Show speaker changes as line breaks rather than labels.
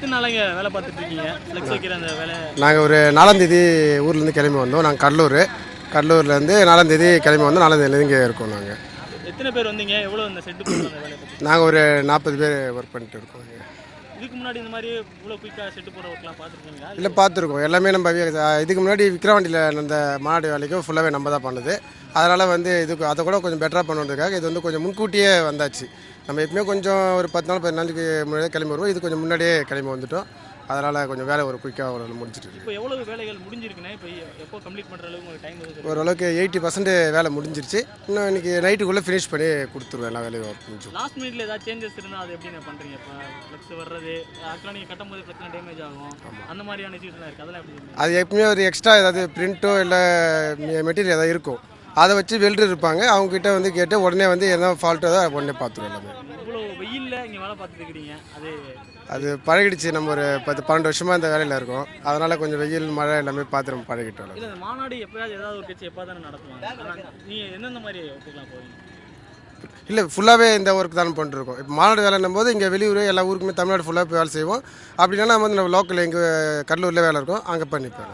எத்தனை நாளைங்க வேலை பார்த்துட்டு இருக்கீங்க? ஃப்ளெக்ஸ் வைக்கிற அந்த வேலை?
நாங்கள் ஒரு நாலாந்தேதி ஊர்லேருந்து கிளம்பி வந்தோம். நாங்கள் கடலூர். கடலூர்லேருந்து நாலாந்தேதி கிளம்பி வந்தோம் நாலாந்தேதிலேருந்து இங்கே இருக்கோம் நாங்கள்
எத்தனை பேர் வந்தீங்க? எவ்வளோ இந்த செட்டு போடுற அந்த வேலையை பற்றி
நாங்கள் ஒரு நாற்பது பேர் ஒர்க் பண்ணிட்டு இருக்கோம் இங்க.
இதுக்கு முன்னாடி இந்த மாதிரி இவ்வளோ குயிக்காக செட்டு போடுற ஒர்க்லாம் பார்த்துருக்கீங்களா?
இல்லை பார்த்துருக்கோம். எல்லாமே நம்ம இதுக்கு முன்னாடி விக்ரவாண்டியில் நடந்த மாடு வேலைக்கும் ஃபுல்லாகவே நம்ம தான் பண்ணுது. அதனால் வந்து இதுக்கு அதை கூட கொஞ்சம் பெட்டராக பண்ணுறதுக்காக இது வந்து கொஞ்சம் முன்கூட்டியே வந்தாச்சு. நம்ம எப்பவுமே கொஞ்சம் ஒரு பத்து நாள் பதினாலுக்கு முன்னாடியே கிளம்பி வருவோம். இது கொஞ்சம் முன்னாடியே கிளம்பி வந்துட்டோம். அதனால் கொஞ்சம் வேலை ஒரு குயிக்காக ஒரு முடிஞ்சிட்டு.
இப்போ எவ்வளவு வேலைகள் முடிஞ்சிருக்குண்ணே இப்போ எப்போ கம்ப்ளீட் பண்ணுற அளவுக்கு உங்களுக்கு டைம்
ஓரளவுக்கு எயிட்டி பர்சன்ட் வேலை முடிஞ்சிருச்சு. இன்னும் இன்னைக்கு நைட்டுக்குள்ளே ஃபினிஷ் பண்ணி கொடுத்துருவேன் எல்லா வேலையும் ஒர்க் முடிஞ்சு
லாஸ்ட் மினிட்ல ஏதாவது சேஞ்சஸ் இருந்தால் அது எப்படி பண்ணுறீங்க இப்போ ஃப்ளெக்ஸ் வர்றது ஆக்சுவலாக நீங்கள் கட்டும்போது ஃப்ளெக்ஸ்லாம் டேமேஜ் ஆகும். அந்த மாதிரியான இஷ்யூஸ்லாம் இருக்குது அதெல்லாம் எப்படி
அது எப்பவுமே ஒரு எக்ஸ்ட்ரா ஏதாவது பிரிண்ட்டோ இல்லை மெட்டீரியல் ஏதாவது இருக்கும் அதை வச்சு வெல்டர் இருப்பாங்க அவங்க கிட்ட வந்து கேட்டு உடனே வந்து என்ன ஃபால்ட்டோ அதை உடனே பார்த்துருவோம் எல்லாமே.
அது
அது பழகிடுச்சு. நம்ம ஒரு பத்து பன்னெண்டு வருஷமாக இந்த வேலையில் இருக்கோம். அதனால் கொஞ்சம் வெயில் மழை எல்லாமே பார்த்து நம்ம பழகிட்டோம்
இல்லை தானே
ஃபுல்லாகவே இந்த ஒர்க் தான் பண்ணிருக்கோம் இப்போ மாநாடு வேலைன்னும் போது இங்கே வெளியூர் எல்லா ஊருக்குமே தமிழ்நாடு ஃபுல்லாக போய் வேலை செய்வோம். அப்படின்னா நம்ம வந்து நம்ம லோக்கல் எங்கள் கடலூரில் வேலை இருக்கும். அங்கே பண்ணிப்போம்